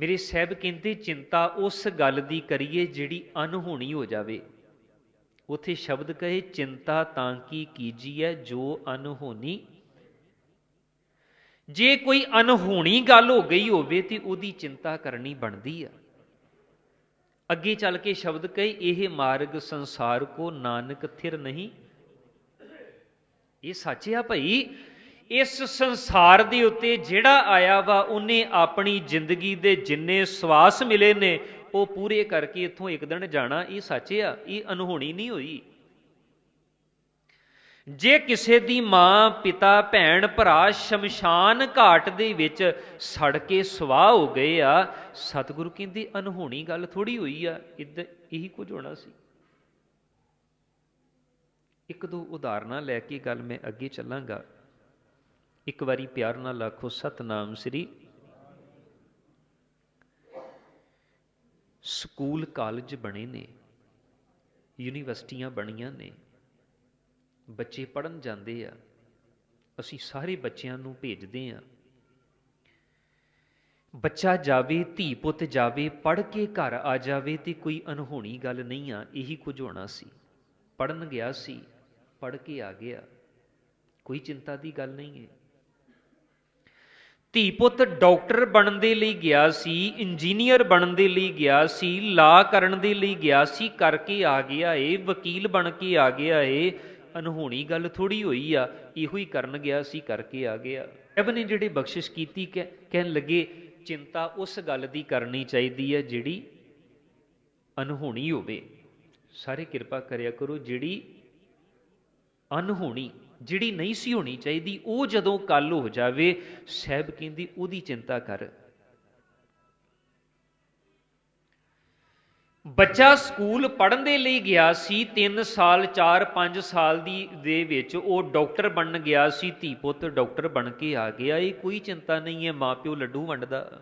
ਮੇਰੇ ਸਾਹਿਬ ਕਹਿੰਦੇ, ਚਿੰਤਾ ਉਸ ਗੱਲ ਦੀ ਕਰੀਏ ਜਿਹੜੀ ਅਨਹੋਣੀ ਹੋ ਜਾਵੇ। ਉਥੇ ਸ਼ਬਦ ਕਹੇ, ਚਿੰਤਾ ਤਾਂ ਕੀ ਕੀਜੀਐ ਜੋ ਅਨਹੋਣੀ ਜੇ ਕੋਈ ਅਨਹੋਣੀ ਗੱਲ ਹੋ ਗਈ ਹੋਵੇ ਤੇ ਉਹਦੀ ਚਿੰਤਾ ਕਰਨੀ ਬਣਦੀ ਆ। ਅੱਗੇ ਚੱਲ ਕੇ ਸ਼ਬਦ ਕਹੇ, ਇਹ ਮਾਰਗ ਸੰਸਾਰ ਕੋ ਨਾਨਕ ਥਿਰ ਨਹੀਂ। ਇਹ ਸੱਚ ਆ ਭਾਈ ਇਸ ਸੰਸਾਰ ਦੇ ਉੱਤੇ ਜਿਹੜਾ ਆਇਆ ਵਾ, ਉਹਨੇ ਆਪਣੀ ਜ਼ਿੰਦਗੀ ਦੇ ਜਿੰਨੇ ਸਵਾਸ ਮਿਲੇ ਨੇ, ਉਹ ਪੂਰੇ ਕਰਕੇ ਇੱਥੋਂ ਇੱਕ ਦਿਨ ਜਾਣਾ, ਇਹ ਸੱਚ ਆ, ਇਹ ਅਨਹੋਣੀ ਨਹੀਂ ਹੋਈ। ਜੇ ਕਿਸੇ ਦੀ ਮਾਂ, ਪਿਤਾ, ਭੈਣ, ਭਰਾ ਸ਼ਮਸ਼ਾਨ ਘਾਟ ਦੇ ਵਿੱਚ ਸੜ ਕੇ ਸਵਾਹ ਹੋ ਗਏ ਆ, ਸਤਿਗੁਰੂ ਕਹਿੰਦੇ ਅਨਹੋਣੀ ਗੱਲ ਥੋੜੀ ਹੋਈ ਆ, ਇਦ, ਇਹੀ ਕੁਝ ਹੋਣਾ ਸੀ। ਇੱਕ ਦੋ ਉਦਾਹਰਨਾਂ ਲੈ ਕੇ ਗੱਲ ਮੈਂ ਅੱਗੇ ਚੱਲਾਂਗਾ। ਇੱਕ ਵਾਰੀ ਪਿਆਰ ਨਾਲ ਆਖੋ, ਸਤਨਾਮ ਸ੍ਰੀ ਸਕੂਲ ਕਾਲਜ ਬਣੇ ਨੇ, ਯੂਨੀਵਰਸਿਟੀਆਂ ਬਣੀਆਂ ਨੇ, ਬੱਚੇ ਪੜਨ ਜਾਂਦੇ ਆ, ਅਸੀਂ ਸਾਰੇ ਬੱਚਿਆਂ ਨੂੰ ਭੇਜਦੇ ਆ। ਬੱਚਾ ਜਾਵੇ, ਧੀ ਪੁੱਤ ਜਾਵੇ ਪੜ ਕੇ ਘਰ ਆ ਜਾਵੇ ਤੇ ਕੋਈ ਅਨਹੋਣੀ ਗੱਲ ਨਹੀਂ ਆ, ਇਹੀ ਕੁਝ ਹੋਣਾ ਸੀ। ਪੜਨ ਗਿਆ ਸੀ ਪੜ ਕੇ ਆ ਗਿਆ, ਕੋਈ ਚਿੰਤਾ ਦੀ ਗੱਲ ਨਹੀਂ ਹੈ। ਧੀ ਪੁੱਤ ਡਾਕਟਰ ਬਣਨ ਦੇ ਲਈ ਗਿਆ ਸੀ, ਇੰਜੀਨੀਅਰ ਬਣਨ ਦੇ ਲਈ ਗਿਆ ਸੀ ਲਾ ਕਰਨ ਦੇ ਲਈ ਗਿਆ ਸੀ, ਕਰਕੇ ਆ ਗਿਆ ਏ, ਵਕੀਲ ਬਣ ਕੇ ਆ ਗਿਆ ਏ। ਅਨਹੋਣੀ ਗੱਲ ਥੋੜੀ ਹੋਈ ਆ, ਇਹੋ ਹੀ ਕਰਨ ਗਿਆ ਸੀ, ਕਰਕੇ ਆ ਗਿਆ। ਰੱਬ ਨੇ ਜਿਹੜੇ ਬਖਸ਼ਿਸ਼ ਕੀਤੀ ਕਹਿਣ ਲੱਗੇ, ਚਿੰਤਾ ਉਸ ਗੱਲ ਦੀ ਕਰਨੀ ਚਾਹੀਦੀ ਹੈ ਜਿਹੜੀ ਅਨਹੋਣੀ ਹੋਵੇ। ਸਾਰੇ ਕਿਰਪਾ ਕਰਿਆ ਕਰੋ, ਜਿਹੜੀ ਅਨਹੋਣੀ ਜਿਹੜੀ ਨਹੀਂ ਸੀ ਹੋਣੀ ਚਾਹੀਦੀ, ਉਹ ਜਦੋਂ ਕੱਲ ਹੋ ਜਾਵੇ, ਸਹਿਬ ਕਹਿੰਦੀ, ਉਹਦੀ ਚਿੰਤਾ ਕਰ। ਬੱਚਾ ਸਕੂਲ ਪੜਨ ਦੇ ਲਈ ਗਿਆ ਸੀ 3 ਸਾਲ 4 5 ਸਾਲ ਦੀ ਦੇ ਵਿੱਚ ਉਹ ਡਾਕਟਰ ਬਣਨ ਗਿਆ ਸੀ, ਧੀ ਪੁੱਤ ਡਾਕਟਰ ਬਣ ਕੇ ਆ ਗਿਆ। ਇਹ ਕੋਈ ਚਿੰਤਾ ਨਹੀਂ ਹੈ, ਮਾਪਿਓ ਲੱਡੂ ਵੰਡਦਾ,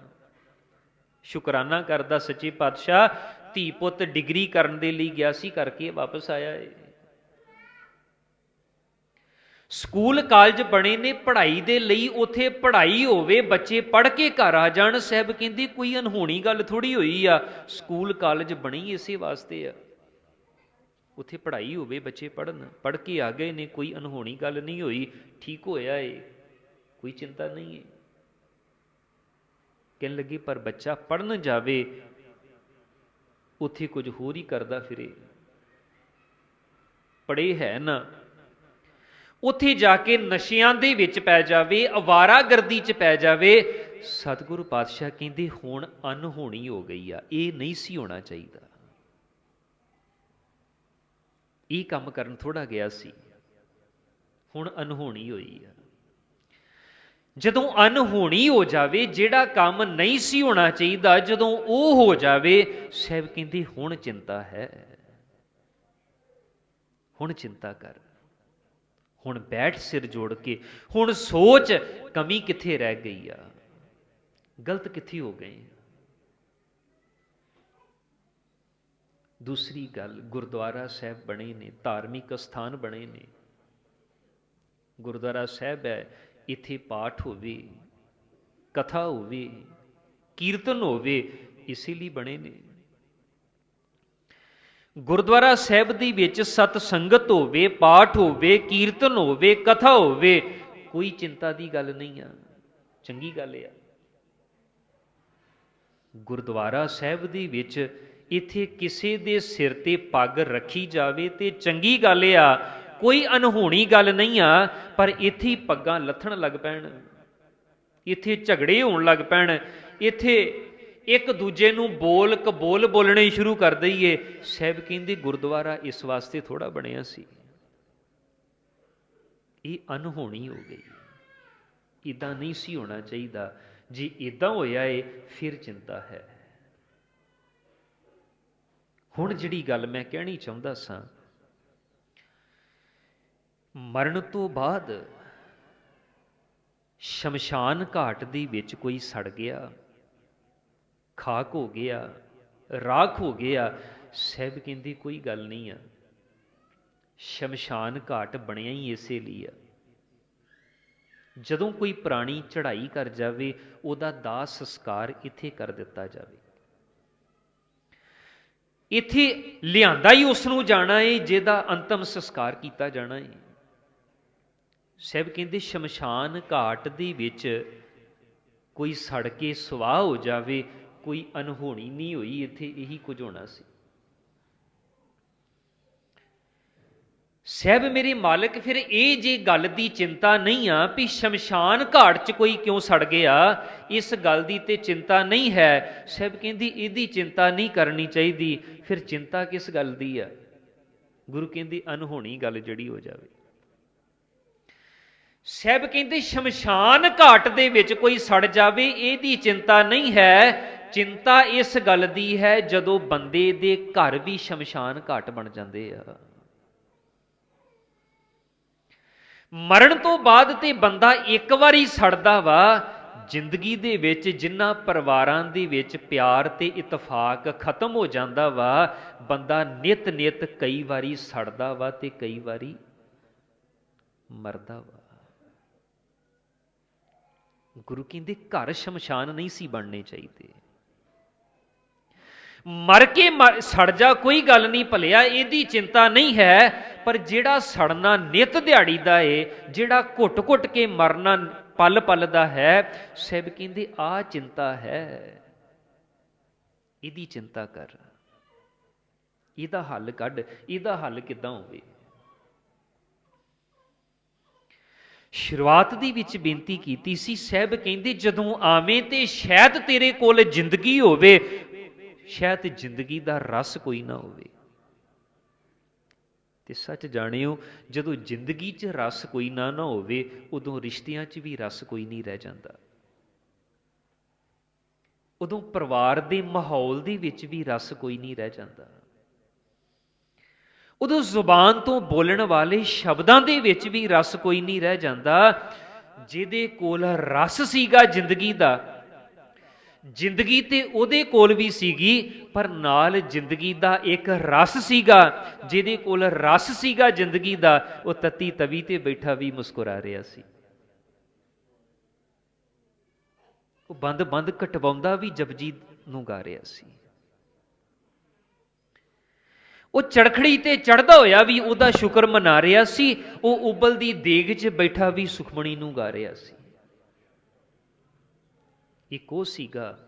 ਸ਼ੁਕਰਾਨਾ ਕਰਦਾ ਸੱਚੇ ਪਾਤਸ਼ਾਹ। ਧੀ ਪੁੱਤ ਡਿਗਰੀ ਕਰਨ ਦੇ ਲਈ ਗਿਆ ਸੀ, ਕਰਕੇ ਵਾਪਸ ਆਇਆ ਏ। ਸਕੂਲ ਕਾਲਜ ਬਣੇ ਨੇ, ਪੜ੍ਹਾਈ ਦੇ ਲਈ ਉਥੇ ਪੜ੍ਹਾਈ ਹੋਵੇ, ਬੱਚੇ ਪੜ੍ਹ ਕੇ ਘਰ ਆ ਜਾਣ। ਸਹਿਬ ਕਹਿੰਦੀ, ਕੋਈ ਅਨਹੋਣੀ ਗੱਲ ਥੋੜੀ ਹੋਈ ਆ। ਸਕੂਲ ਕਾਲਜ ਬਣੀ ਇਸੇ ਵਾਸਤੇ ਆ। ਉਥੇ ਪੜ੍ਹਾਈ ਹੋਵੇ, ਬੱਚੇ ਪੜਨ ਪੜ੍ਹ ਕੇ ਆ ਗਏ ਨੇ, ਕੋਈ ਅਨਹੋਣੀ ਗੱਲ ਨਹੀਂ ਹੋਈ। ਠੀਕ ਹੋਇਆ ਏ, ਕੋਈ ਚਿੰਤਾ ਨਹੀਂ ਏ। ਕਹਿਣ ਲੱਗੀ, ਪਰ ਬੱਚਾ ਪੜਨ ਜਾਵੇ, ਉਥੇ ਕੁਝ ਹੋਰ ਹੀ ਕਰਦਾ ਫਿਰੇ। ਪੜੇ ਹੈ ਨਾ ਉੱਥੇ ਜਾ ਕੇ ਨਸ਼ਿਆਂ ਦੇ ਵਿੱਚ ਪੈ ਜਾਵੇ, ਅਵਾਰਾਗਰਦੀ 'ਚ ਪੈ ਜਾਵੇ, ਸਤਿਗੁਰੂ ਪਾਤਸ਼ਾਹ ਕਹਿੰਦੇ ਹੁਣ ਅਨਹੋਣੀ ਹੋ ਗਈ ਆ, ਇਹ ਨਹੀਂ ਸੀ ਹੋਣਾ ਚਾਹੀਦਾ। ਇਹ ਕੰਮ ਕਰਨ ਥੋੜਾ ਗਿਆ ਸੀ, ਹੁਣ ਅਨਹੋਣੀ ਹੋਈ ਆ। ਜਦੋਂ ਅਨਹੋਣੀ ਹੋ ਜਾਵੇ, ਜਿਹੜਾ ਕੰਮ ਨਹੀਂ ਸੀ ਹੋਣਾ ਚਾਹੀਦਾ, ਜਦੋਂ ਉਹ ਹੋ ਜਾਵੇ, ਸਹਿਬ ਕਹਿੰਦੇ ਹੁਣ ਚਿੰਤਾ ਹੈ। ਹੁਣ ਚਿੰਤਾ ਕਰ। ਹੁਣ ਬੈਠ ਸਿਰ ਜੋੜ ਕੇ, ਹੁਣ ਸੋਚ ਕਮੀ ਕਿੱਥੇ ਰਹਿ ਗਈ ਆ? ਗਲਤ ਕਿੱਥੇ ਹੋ ਗਏ ਦੂਸਰੀ ਗੱਲ, ਗੁਰਦੁਆਰਾ ਸਾਹਿਬ ਬਣੇ ਨੇ, ਧਾਰਮਿਕ ਸਥਾਨ ਬਣੇ ਨੇ। ਗੁਰਦੁਆਰਾ ਸਾਹਿਬ ਹੈ, ਇੱਥੇ ਪਾਠ ਹੋਵੇ, ਕਥਾ ਹੋਵੇ, ਕੀਰਤਨ ਹੋਵੇ, ਇਸੇ ਲਈ ਬਣੇ ਨੇ। ਗੁਰਦੁਆਰਾ ਸਾਹਿਬ ਦੀ ਵਿੱਚ ਸਤ ਸੰਗਤ ਹੋਵੇ, ਪਾਠ ਹੋਵੇ, ਕੀਰਤਨ ਹੋਵੇ, ਕਥਾ ਹੋਵੇ, ਕੋਈ ਚਿੰਤਾ ਦੀ ਗੱਲ ਨਹੀਂ ਆ। ਚੰਗੀ ਗੱਲ ਆ। ਗੁਰਦੁਆਰਾ ਸਾਹਿਬ ਦੀ ਵਿੱਚ ਇੱਥੇ ਕਿਸੇ ਦੇ ਸਿਰ ਤੇ ਪੱਗ ਰੱਖੀ ਜਾਵੇ ਤੇ ਚੰਗੀ ਗੱਲ ਆ, ਕੋਈ ਅਨਹੋਣੀ ਗੱਲ ਨਹੀਂ ਆ, ਪਰ ਇੱਥੇ ਪੱਗਾਂ ਲੱਥਣ ਲੱਗ ਪੈਣ। ਇੱਥੇ ਝਗੜੇ ਹੋਣ ਲੱਗ ਪੈਣ। ਇੱਥੇ ਇੱਕ ਦੂਜੇ ਨੂੰ ਬੋਲ ਕਬੋਲ ਬੋਲਣੇ ਸ਼ੁਰੂ ਕਰ ਦਈਏ। ਸਹਿਬ ਕਹਿੰਦੇ, ਗੁਰਦੁਆਰਾ ਇਸ ਵਾਸਤੇ ਥੋੜਾ ਬਣਿਆ ਸੀ। ਇਹ ਅਨਹੋਣੀ ਹੋ ਗਈ। ਇਦਾਂ ਨਹੀਂ ਸੀ ਹੋਣਾ ਚਾਹੀਦਾ। ਜੇ ਇਦਾਂ ਹੋਇਆ ਏ, ਫਿਰ ਚਿੰਤਾ ਹੈ। ਹੁਣ ਜਿਹੜੀ ਗੱਲ ਮੈਂ ਕਹਿਣੀ ਚਾਹੁੰਦਾ ਸਾਂ, ਮਰਨ ਤੋਂ ਬਾਅਦ ਸ਼ਮਸ਼ਾਨ ਘਾਟ ਦੇ ਵਿੱਚ ਕੋਈ ਸੜ ਗਿਆ। ਖਾਕ ਹੋ ਗਿਆ, ਰਾਖ ਹੋ ਗਿਆ, ਸਹਿਬ ਕਹਿੰਦੀ ਕੋਈ ਗੱਲ ਨਹੀਂ ਆ। ਸ਼ਮਸ਼ਾਨ ਘਾਟ ਬਣਿਆ ਹੀ ਇਸੇ ਲਈ ਆ। ਜਦੋਂ ਕੋਈ ਪ੍ਰਾਣੀ ਚੜ੍ਹਾਈ ਕਰ ਜਾਵੇ, ਉਹਦਾ ਦਾਹ ਸੰਸਕਾਰ ਇੱਥੇ ਕਰ ਦਿੱਤਾ ਜਾਵੇ। ਇੱਥੇ ਲਿਆਂਦਾ ਹੀ ਉਸ ਨੂੰ ਜਾਣਾ ਏ, ਜਿਹਦਾ ਅੰਤਮ ਸੰਸਕਾਰ ਕੀਤਾ ਜਾਣਾ ਏ। ਸਹਿਬ ਕਹਿੰਦੇ, ਸ਼ਮਸ਼ਾਨ ਘਾਟ ਦੇ ਵਿੱਚ ਕੋਈ ਸੜ ਕੇ ਸੁਆਹ ਹੋ ਜਾਵੇ ਕੋਈ ਅਨਹੋਣੀ ਨਹੀਂ ਹੋਈ, ਇੱਥੇ ਇਹੀ ਕੁਝ ਹੋਣਾ ਸੀ। ਸਹਿਬ ਮੇਰੇ ਮਾਲਕ, ਫਿਰ ਇਹ ਜੇ ਗੱਲ ਦੀ ਚਿੰਤਾ ਨਹੀਂ ਆ ਵੀ ਸ਼ਮਸ਼ਾਨ ਘਾਟ 'ਚ ਕੋਈ ਕਿਉਂ ਸੜ ਗਿਆ, ਇਸ ਗੱਲ ਦੀ ਤੇ ਚਿੰਤਾ ਨਹੀਂ ਹੈ। ਸਹਿਬ ਕਹਿੰਦੀ, ਇਹਦੀ ਚਿੰਤਾ ਨਹੀਂ ਕਰਨੀ ਚਾਹੀਦੀ, ਫਿਰ ਚਿੰਤਾ ਕਿਸ ਗੱਲ ਦੀ ਆ? ਗੁਰੂ ਕਹਿੰਦੀ ਅਨਹੋਣੀ ਗੱਲ ਜਿਹੜੀ ਹੋ ਜਾਵੇ। ਸਹਿਬ ਕਹਿੰਦੇ, ਸ਼ਮਸ਼ਾਨ ਘਾਟ ਦੇ ਵਿੱਚ ਕੋਈ ਸੜ ਜਾਵੇ, ਇਹਦੀ ਚਿੰਤਾ ਨਹੀਂ ਹੈ ਚਿੰਤਾ ਇਸ ਗੱਲ ਦੀ ਹੈ, ਜਦੋਂ ਬੰਦੇ ਦੇ ਘਰ ਵੀ ਸ਼ਮਸ਼ਾਨ ਘਾਟ ਬਣ ਜਾਂਦੇ ਆ। ਮਰਨ ਤੋਂ ਬਾਅਦ ਤੇ ਬੰਦਾ ਇੱਕ ਵਾਰੀ ਸੜਦਾ ਵਾ, ਜ਼ਿੰਦਗੀ ਦੇ ਵਿੱਚ ਜਿੰਨਾ ਪਰਿਵਾਰਾਂ ਦੇ ਵਿੱਚ ਪਿਆਰ ਤੇ ਇਤਫਾਕ ਖਤਮ ਹੋ ਜਾਂਦਾ ਵਾ, ਬੰਦਾ ਨਿਤ ਨਿਤ ਕਈ ਵਾਰੀ ਸੜਦਾ ਵਾ ਤੇ ਕਈ ਵਾਰੀ ਮਰਦਾ ਵਾ। ਗੁਰੂ ਕਹਿੰਦੇ ਘਰ ਸ਼ਮਸ਼ਾਨ ਨਹੀਂ ਸੀ ਬਣਨੇ ਚਾਹੀਦੇ। ਮਰ ਕੇ ਸੜ ਜਾ ਕੋਈ ਗੱਲ ਨਹੀਂ ਭਲਿਆ, ਇਹਦੀ ਚਿੰਤਾ ਨਹੀਂ ਹੈ, ਪਰ ਜਿਹੜਾ ਸੜਨਾ ਨਿਤ ਦਿਹਾੜੀ ਦਾ ਏ, ਜਿਹੜਾ ਘੁੱਟ-ਘੁੱਟ ਕੇ ਮਰਨਾ ਪਲ-ਪਲ ਦਾ ਹੈ, ਸਹਿਬ ਕਹਿੰਦੇ ਆ ਚਿੰਤਾ ਹੈ। ਇਹਦੀ ਚਿੰਤਾ ਕਰ। ਇਹਦਾ ਹੱਲ ਕੱਢ। ਇਹਦਾ ਹੱਲ ਕਿੱਦਾਂ ਹੋਵੇ? ਸ਼ੁਰੂਆਤ ਦੀ ਵਿੱਚ ਬੇਨਤੀ ਕੀਤੀ ਸੀ, ਸਹਿਬ ਕਹਿੰਦੇ ਜਦੋਂ ਆਵੇਂ ਤੇ ਸ਼ਾਇਦ ਤੇਰੇ ਕੋਲ ਜ਼ਿੰਦਗੀ ਹੋਵੇ ਸ਼ਾਇਦ ਜ਼ਿੰਦਗੀ ਦਾ ਰਸ ਕੋਈ ਨਾ ਹੋਵੇ। ਤੇ ਸੱਚ ਜਾਣਿਓ, ਜਦੋਂ ਜ਼ਿੰਦਗੀ 'ਚ ਰਸ ਕੋਈ ਨਾ ਨਾ ਹੋਵੇ, ਉਦੋਂ ਰਿਸ਼ਤਿਆਂ 'ਚ ਵੀ ਰਸ ਕੋਈ ਨਹੀਂ ਰਹਿ ਜਾਂਦਾ। ਉਦੋਂ ਪਰਿਵਾਰ ਦੇ ਮਾਹੌਲ ਦੇ ਵਿੱਚ ਵੀ ਰਸ ਕੋਈ ਨਹੀਂ ਰਹਿ ਜਾਂਦਾ। ਉਦੋਂ ਜ਼ੁਬਾਨ ਤੋਂ ਬੋਲਣ ਵਾਲੇ ਸ਼ਬਦਾਂ ਦੇ ਵਿੱਚ ਵੀ ਰਸ ਕੋਈ ਨਹੀਂ ਰਹਿ ਜਾਂਦਾ, ਜਿਹਦੇ ਕੋਲ ਰਸ ਸੀਗਾ ਜ਼ਿੰਦਗੀ ਦਾ ਜ਼ਿੰਦਗੀ ਤੇ ਉਹਦੇ ਕੋਲ ਵੀ ਸੀਗੀ, ਪਰ ਨਾਲ ਜ਼ਿੰਦਗੀ ਦਾ ਇੱਕ ਰਸ ਸੀਗਾ, ਜਿਹਦੇ ਕੋਲ ਰਸ ਸੀਗਾ ਜ਼ਿੰਦਗੀ ਦਾ, ਉਹ ਤਤੀ ਤਵੀ ਤੇ ਬੈਠਾ ਵੀ ਮੁਸਕਰਾ ਰਿਹਾ ਸੀ। ਉਹ ਬੰਦ ਬੰਦ ਕਟਵਾਉਂਦਾ ਵੀ ਜਪਜੀਤ ਨੂੰ ਗਾ ਰਿਹਾ ਸੀ। ਉਹ ਚੜਖੜੀ ਤੇ ਚੜਦਾ ਹੋਇਆ ਵੀ ਉਹਦਾ ਸ਼ੁਕਰ ਮਨਾ ਰਿਹਾ ਸੀ, ਉਹ ਉਬਲਦੀ ਦੇਗ 'ਚ ਬੈਠਾ ਵੀ ਸੁਖਮਣੀ ਨੂੰ ਗਾ ਰਿਹਾ ਸੀ। ਇੱਕ ਉਹ ਸੀਗਾ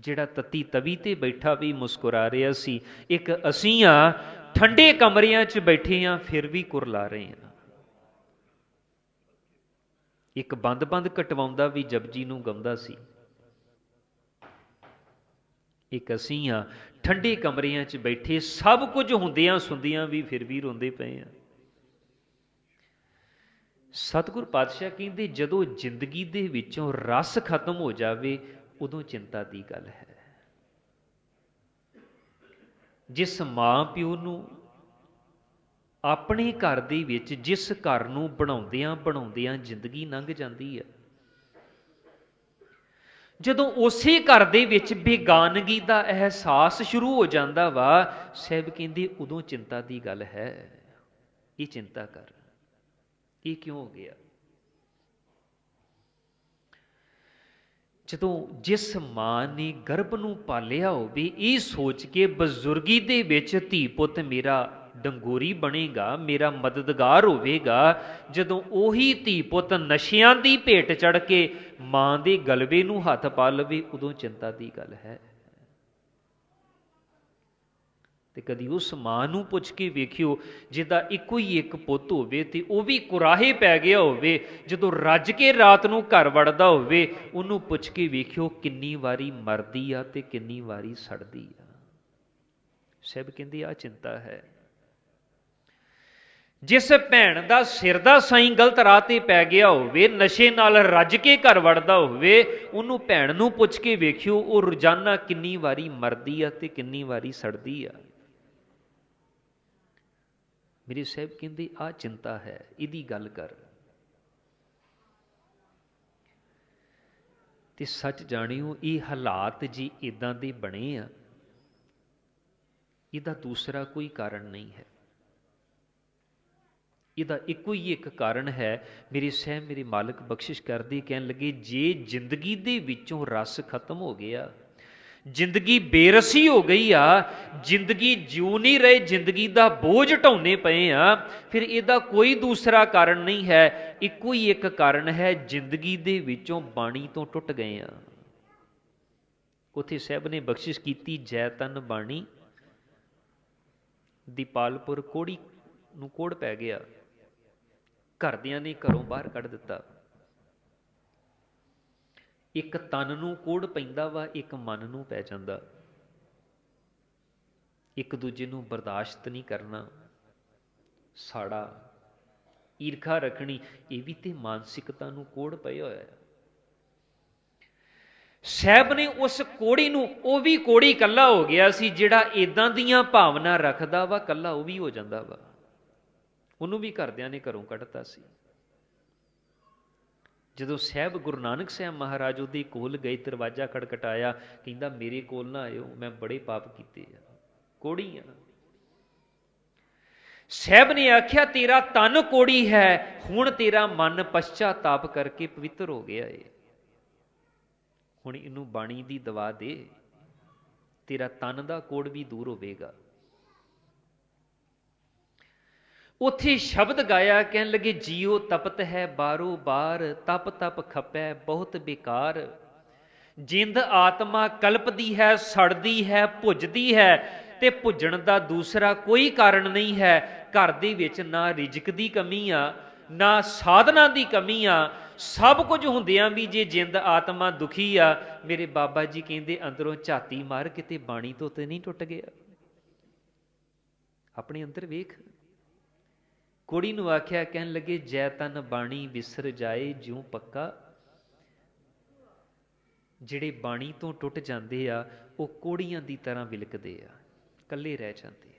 ਜਿਹੜਾ ਤਤੀ ਤਵੀ ਤੇ ਬੈਠਾ ਵੀ ਮੁਸਕਰਾ ਰਿਹਾ ਸੀ। ਇੱਕ ਅਸੀਂ ਆ ਠੰਡੇ ਕਮਰਿਆਂ 'ਚ ਬੈਠੇ ਆ ਫਿਰ ਵੀ ਕੁਰਲਾ ਰਹੇ ਆ ਇੱਕ ਬੰਦ-ਬੰਦ ਕਟਵਾਉਂਦਾ ਵੀ ਜਪਜੀ ਨੂੰ ਗਾਉਂਦਾ ਸੀ। ਇੱਕ ਅਸੀਂ ਆ ਠੰਡੇ ਕਮਰਿਆਂ 'ਚ ਬੈਠੇ, ਸਭ ਕੁਝ ਹੁੰਦਿਆਂ ਸੁੰਦਿਆਂ ਵੀ ਫਿਰ ਵੀ ਰੋਂਦੇ ਪਏ ਆ। ਸਤਿਗੁਰ ਪਾਤਸ਼ਾਹ ਕਹਿੰਦੇ, ਜਦੋਂ ਜ਼ਿੰਦਗੀ ਦੇ ਵਿੱਚੋਂ ਰਸ ਖਤਮ ਹੋ ਜਾਵੇ, ਉਦੋਂ ਚਿੰਤਾ ਦੀ ਗੱਲ ਹੈ। ਜਿਸ ਮਾਂ ਪਿਓ ਨੂੰ ਆਪਣੇ ਘਰ ਦੇ ਵਿੱਚ, ਜਿਸ ਘਰ ਨੂੰ ਬਣਾਉਂਦਿਆਂ ਬਣਾਉਂਦਿਆਂ ਜ਼ਿੰਦਗੀ ਲੰਘ ਜਾਂਦੀ ਹੈ। ਜਦੋਂ ਉਸੇ ਘਰ ਦੇ ਵਿੱਚ ਬੇਗਾਨਗੀ ਦਾ ਅਹਿਸਾਸ ਸ਼ੁਰੂ ਹੋ ਜਾਂਦਾ ਵਾ, ਸਹਿਬ ਕਹਿੰਦੇ, ਉਦੋਂ ਚਿੰਤਾ ਦੀ ਗੱਲ ਹੈ। ਇਹ ਚਿੰਤਾ ਕਰ। ਇਹ ਕਿਉਂ ਹੋ ਗਿਆ? ਜਦੋਂ ਜਿਸ ਮਾਂ ਨੇ ਗਰਭ ਨੂੰ ਪਾਲਿਆ ਹੋਵੇ, ਇਹ ਸੋਚ ਕੇ ਬਜ਼ੁਰਗੀ ਦੇ ਵਿੱਚ ਧੀ ਪੁੱਤ ਮੇਰਾ ਡੰਗੋਰੀ ਬਣੇਗਾ, ਮੇਰਾ ਮਦਦਗਾਰ ਹੋਵੇਗਾ, ਜਦੋਂ ਉਹੀ ਧੀ ਪੁੱਤ ਨਸ਼ਿਆਂ ਦੀ ਭੇਟ ਚੜ ਕੇ ਮਾਂ ਦੇ ਗਲਵੇ ਨੂੰ ਹੱਥ ਪਾ ਲਵੇ, ਉਦੋਂ ਚਿੰਤਾ ਦੀ ਗੱਲ ਹੈ। ਤੇ ਕਦੀ ਉਸ ਮਾਂ ਨੂੰ ਪੁੱਛ ਕੇ ਵੇਖਿਓ, ਜਿਹਦਾ ਇੱਕੋ ਹੀ ਇੱਕ ਪੁੱਤ ਹੋਵੇ ਤੇ ਉਹ ਵੀ ਕੁਰਾਹੇ ਪੈ ਗਿਆ ਹੋਵੇ, ਜਦੋਂ ਰੱਜ ਕੇ ਰਾਤ ਨੂੰ ਘਰ ਵੜਦਾ ਹੋਵੇ, ਉਹਨੂੰ ਪੁੱਛ ਕੇ ਵੇਖਿਓ ਕਿੰਨੀ ਵਾਰੀ ਮਰਦੀ ਆ ਤੇ ਕਿੰਨੀ ਵਾਰੀ ਸੜਦੀ ਆ। ਸਭ ਕਹਿੰਦੇ ਆ ਚਿੰਤਾ ਹੈ। ਜਿਸ ਭੈਣ ਦਾ ਸਿਰ ਦਾ ਸਾਈਂ ਗਲਤ ਰਾਹ ਤੇ ਪੈ ਗਿਆ ਹੋਵੇ, ਨਸ਼ੇ ਨਾਲ ਰੱਜ ਕੇ ਘਰ ਵੜਦਾ ਹੋਵੇ, ਉਹਨੂੰ ਭੈਣ ਨੂੰ ਪੁੱਛ ਕੇ ਵੇਖਿਓ, ਉਹ ਰੋਜ਼ਾਨਾ ਕਿੰਨੀ ਵਾਰੀ ਮਰਦੀ ਆ ਤੇ ਕਿੰਨੀ ਵਾਰੀ ਸੜਦੀ ਆ। ਮੇਰੇ ਸਾਹਿਬ ਕਹਿੰਦੇ ਆ ਚਿੰਤਾ ਹੈ, ਇਹਦੀ ਗੱਲ ਕਰ। ਤੇ ਸੱਚ ਜਾਣਿਓ, ਇਹ ਹਾਲਾਤ ਜੀ ਇਦਾਂ ਦੇ ਬਣੇ ਆ, ਇਹਦਾ ਦੂਸਰਾ ਕੋਈ ਕਾਰਨ ਨਹੀਂ ਹੈ। ਇਹਦਾ ਇੱਕੋ ਹੀ ਇੱਕ ਕਾਰਨ ਹੈ, ਮੇਰੇ ਸਹਿ ਮੇਰੇ ਮਾਲਕ ਬਖਸ਼ਿਸ਼ ਕਰਦੇ, ਕਹਿਣ ਲੱਗੇ, ਜੇ ਜ਼ਿੰਦਗੀ ਦੇ ਵਿੱਚੋਂ ਰਸ ਖਤਮ ਹੋ ਗਿਆ ਜ਼ਿੰਦਗੀ ਬੇਰਸੀ ਹੋ ਗਈ ਆ, ਜ਼ਿੰਦਗੀ ਜਿਉ ਨਹੀਂ ਰਹੇ, ਜ਼ਿੰਦਗੀ ਦਾ ਬੋਝ ਢਾਉਣੇ ਪਏ ਆ, ਫਿਰ ਇਹਦਾ ਕੋਈ ਦੂਸਰਾ ਕਾਰਨ ਨਹੀਂ ਹੈ, ਇੱਕੋ ਹੀ ਇੱਕ ਕਾਰਨ ਹੈ, ਜ਼ਿੰਦਗੀ ਦੇ ਵਿੱਚੋਂ ਬਾਣੀ ਤੋਂ ਟੁੱਟ ਗਏ ਆ। ਉਥੇ ਸਾਹਿਬ ਨੇ ਬਖਸ਼ਿਸ਼ ਕੀਤੀ, ਜੈ ਤਨ ਬਾਣੀ ਦੀਪਾਲਪੁਰ ਕੋੜੀ ਨੂੰ ਕੋੜ ਪੈ ਗਿਆ। ਘਰਦਿਆਂ ਨੇ ਘਰੋਂ ਬਾਹਰ ਕੱਢ ਦਿੱਤਾ। ਇੱਕ ਤਨ ਨੂੰ ਕੋੜ ਪੈਂਦਾ ਵਾ, ਇੱਕ ਮਨ ਨੂੰ ਪੈ ਜਾਂਦਾ। ਇੱਕ ਦੂਜੇ ਨੂੰ ਬਰਦਾਸ਼ਤ ਨਹੀਂ ਕਰਨਾ। ਸਾੜਾ ਈਰਖਾ ਰੱਖਣੀ, ਇਹ ਵੀ ਤੇ ਮਾਨਸਿਕਤਾ ਨੂੰ ਕੋੜ ਪਏ ਹੋਇਆ ਹੈ। ਸਹਿਬ ਨੇ ਉਸ ਕੋੜੀ ਨੂੰ, ਉਹ ਵੀ ਕੋੜੀ ਕੱਲਾ ਹੋ ਗਿਆ ਸੀ, ਜਿਹੜਾ ਇਦਾਂ ਦੀਆਂ ਭਾਵਨਾ ਰੱਖਦਾ ਵਾ ਕੱਲਾ ਉਹ ਵੀ ਹੋ ਜਾਂਦਾ ਵਾ। ਉਹਨੂੰ ਵੀ ਘਰਦਿਆਂ ਨੇ ਘਰੋਂ ਕੱਢਤਾ ਸੀ। ਜਦੋਂ ਸਹਿਬ ਗੁਰੂ ਨਾਨਕ ਸਾਹਿਬ ਮਹਾਰਾਜ ਉਹਦੇ ਕੋਲ ਗਏ, ਦਰਵਾਜ਼ਾ ਖੜਕਟਾਇਆ, ਕਹਿੰਦਾ, ਮੇਰੇ ਕੋਲ ਨਾ ਆਇਓ, ਮੈਂ ਬੜੇ ਪਾਪ ਕੀਤੇ ਆ, ਕੋੜੀ ਆ। ਸਹਿਬ ਨੇ ਆਖਿਆ, ਤੇਰਾ ਤਨ ਕੋੜੀ ਹੈ, ਹੁਣ ਤੇਰਾ ਮਨ ਪਛਤਾਤਾਪ ਕਰਕੇ ਪਵਿੱਤਰ ਹੋ ਗਿਆ ਏ। ਹੁਣ ਇਹਨੂੰ ਬਾਣੀ ਦੀ ਦਵਾ ਦੇ, ਤੇਰਾ ਤਨ ਦਾ ਕੋੜ ਵੀ ਦੂਰ ਹੋਵੇਗਾ। ਉਥੇ ਸ਼ਬਦ ਗਾਇਆ, ਕਹਿਣ ਲੱਗੇ ਜੀਉ ਤਪਤ ਹੈ ਬਾਰੋ ਬਾਰ, ਤਪ ਤਪ ਖਪੈ ਬਹੁਤ ਬੇਕਾਰ। ਜਿੰਦ ਆਤਮਾ ਕਲਪਦੀ ਹੈ, ਸੜਦੀ ਹੈ, ਭੁੱਜਦੀ ਹੈ ਤੇ ਭੁੱਜਣ ਦਾ ਦੂਸਰਾ ਕੋਈ ਕਾਰਨ ਨਹੀਂ ਹੈ। ਘਰ ਦੇ ਵਿੱਚ ਨਾ ਰਿਜਕ ਦੀ ਕਮੀ ਆ, ਨਾ ਸਾਧਨਾ ਦੀ ਕਮੀ ਆ। ਸਭ ਕੁਝ ਹੁੰਦਿਆਂ ਵੀ ਜੇ ਜਿੰਦ ਆਤਮਾ ਦੁਖੀ ਆ, ਮੇਰੇ ਬਾਬਾ ਜੀ ਕਹਿੰਦੇ, ਅੰਦਰੋਂ ਝਾਤੀ ਮਾਰ ਕਿਤੇ ਬਾਣੀ ਤੋਂ ਤੇ ਨਹੀਂ ਟੁੱਟ ਗਿਆ। ਆਪਣੇ ਅੰਦਰ ਵੇਖ। ਕੁੜੀ ਨੂੰ ਆਖਿਆ, ਕਹਿਣ ਲੱਗੇ, ਜੈ ਤਨ ਬਾਣੀ ਵਿਸਰ ਜਾਏ, ਜਿਉ ਪੱਕਾ ਜਿਹੜੇ ਬਾਣੀ ਤੋਂ ਟੁੱਟ ਜਾਂਦੇ ਆ, ਉਹ ਕੋੜੀਆਂ ਦੀ ਤਰ੍ਹਾਂ ਵਿਲਕਦੇ ਆ, ਇਕੱਲੇ ਰਹਿ ਜਾਂਦੇ